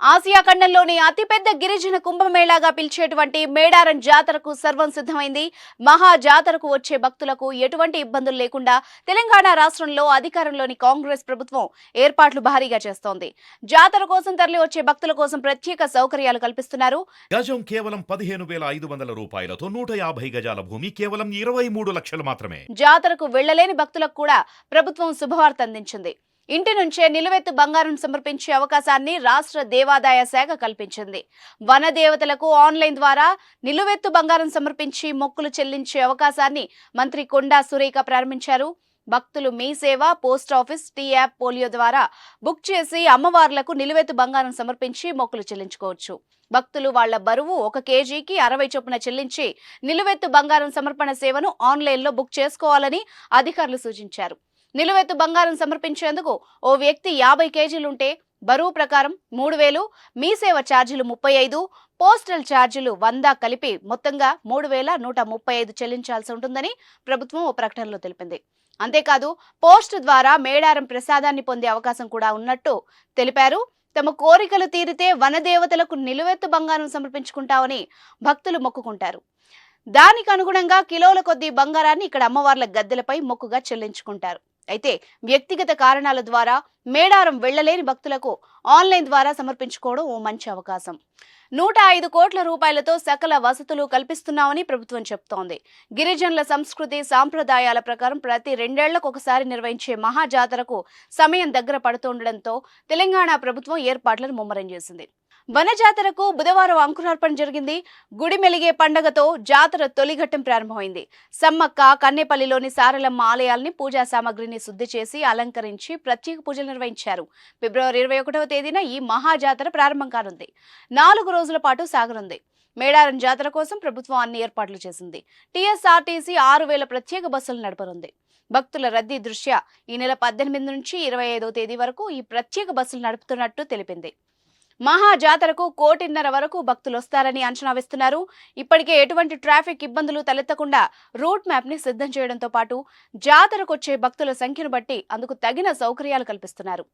Asia ఖండంలోని అతిపెద్ద గిరిజన కుంభమేళాగా పిలిచేటువంటి మేడారం జాతరకు సర్వం సిద్ధమైంది. మహా జాతరకు వచ్చే భక్తులకు ఎటువంటి ఇబ్బందులు లేకుండా తెలంగాణ రాష్ట్రంలో అధికారంలోని కాంగ్రెస్ ప్రభుత్వం ఏర్పాట్లు భారీగా చేస్తోంది. జాతర కోసం తరలి వచ్చే భక్తుల కోసం ప్రత్యేక సౌకర్యాలు కల్పిస్తున్నారు. గజం కేవలం పదిహేను వేల ఐదు వందల రూపాయలతో నూట యాభై గజాల భూమి కేవలం ఇరవై మూడు లక్షలు మాత్రమే. జాతరకు వెళ్ళలేని భక్తులకు కూడా ప్రభుత్వం శుభవార్త అందించింది. ఇంటి నుంచే నిలువెత్తు బంగారం సమర్పించే అవకాశాన్ని రాష్ట్ర దేవాదాయ శాఖ కల్పించింది. వన దేవతలకు ఆన్లైన్ ద్వారా నిలువెత్తు బంగారం సమర్పించి మొక్కులు చెల్లించే అవకాశాన్ని మంత్రి కొండా సురేఖ ప్రారంభించారు. భక్తులు మీ సేవ post office T app folio ద్వారా బుక్ చేసి అమ్మవార్లకు నిలువెత్తు బంగారం సమర్పించి మొక్కులు చెల్లించుకోవచ్చు. భక్తులు వాళ్ళ బరువు ఒక కేజీకి అరవై చొప్పున చెల్లించి నిలువెత్తు బంగారం సమర్పణ సేవను ఆన్లైన్లో బుక్ చేసుకోవాలని అధికారులు సూచించారు. నిలువెత్తు బంగారం సమర్పించేందుకు ఓ వ్యక్తి యాభై కేజీలుంటే బరువు ప్రకారం మూడు వేలు మీ సేవ ఛార్జీలు ముప్పై ఐదు పోస్టల్ ఛార్జీలు వంద కలిపి మొత్తంగా మూడు వేల నూట ముప్పై ఐదు చెల్లించాల్సి ఉంటుందని ప్రభుత్వం ఓ ప్రకటనలో తెలిపింది. అంతేకాదు పోస్ట్ ద్వారా మేడారం ప్రసాదాన్ని పొందే అవకాశం కూడా ఉన్నట్టు తెలిపారు. తమ కోరికలు తీరితే వనదేవతలకు నిలువెత్తు బంగారం సమర్పించుకుంటామని భక్తులు మొక్కుకుంటారు. దానికి అనుగుణంగా కిలోల కొద్దీ బంగారాన్ని ఇక్కడ అమ్మవార్ల గద్దెలపై మొక్కుగా చెల్లించుకుంటారు. అయితే వ్యక్తిగత కారణాల ద్వారా మేడారం వెళ్ళలేని భక్తులకు ఆన్లైన్ ద్వారా సమర్పించుకోవడం ఓ మంచి అవకాశం. నూట ఐదు కోట్ల రూపాయలతో సకల వసతులు కల్పిస్తున్నామని ప్రభుత్వం చెప్తోంది. గిరిజనుల సంస్కృతి సాంప్రదాయాల ప్రకారం ప్రతి రెండేళ్ళకు ఒకసారి నిర్వహించే మహాజాతరకు సమయం దగ్గర పడుతుండటంతో తెలంగాణ ప్రభుత్వం ఏర్పాట్లను ముమ్మరం చేసింది. వన జాతరకు బుధవారం అంకురార్పణ జరిగింది. గుడి మెలిగే పండగతో జాతర తొలిఘట్టం ప్రారంభమైంది. సమ్మక్క కన్నేపల్లిలోని సారలమ్మ ఆలయాల్ని పూజా సామాగ్రిని శుద్ధి చేసి అలంకరించి ప్రత్యేక పూజలు నిర్వహించారు. ఫిబ్రవరి ఇరవై ఒకటవ తేదీన ఈ మహాజాతర ప్రారంభం కానుంది. నాలుగు రోజుల పాటు సాగనుంది. మేడారం జాతర కోసం ప్రభుత్వం అన్ని ఏర్పాట్లు చేసింది. టీఎస్ఆర్టీసీ ఆరు వేల ప్రత్యేక బస్సులు నడపనుంది. భక్తుల రద్దీ దృష్ట్యా ఈ నెల పద్దెనిమిది నుంచి ఇరవై ఐదో తేదీ వరకు ఈ ప్రత్యేక బస్సులు నడుపుతున్నట్టు తెలిపింది. మహా జాతరకు కోటిన్నర వరకు భక్తులు వస్తారని అంచనా వేస్తున్నారు. ఇప్పటికే ఎటువంటి ట్రాఫిక్ ఇబ్బందులు తలెత్తకుండా రూట్ మ్యాప్ని సిద్ధం చేయడంతో పాటు జాతరకు వచ్చే భక్తుల సంఖ్యను బట్టి అందుకు తగిన సౌకర్యాలు కల్పిస్తున్నారు.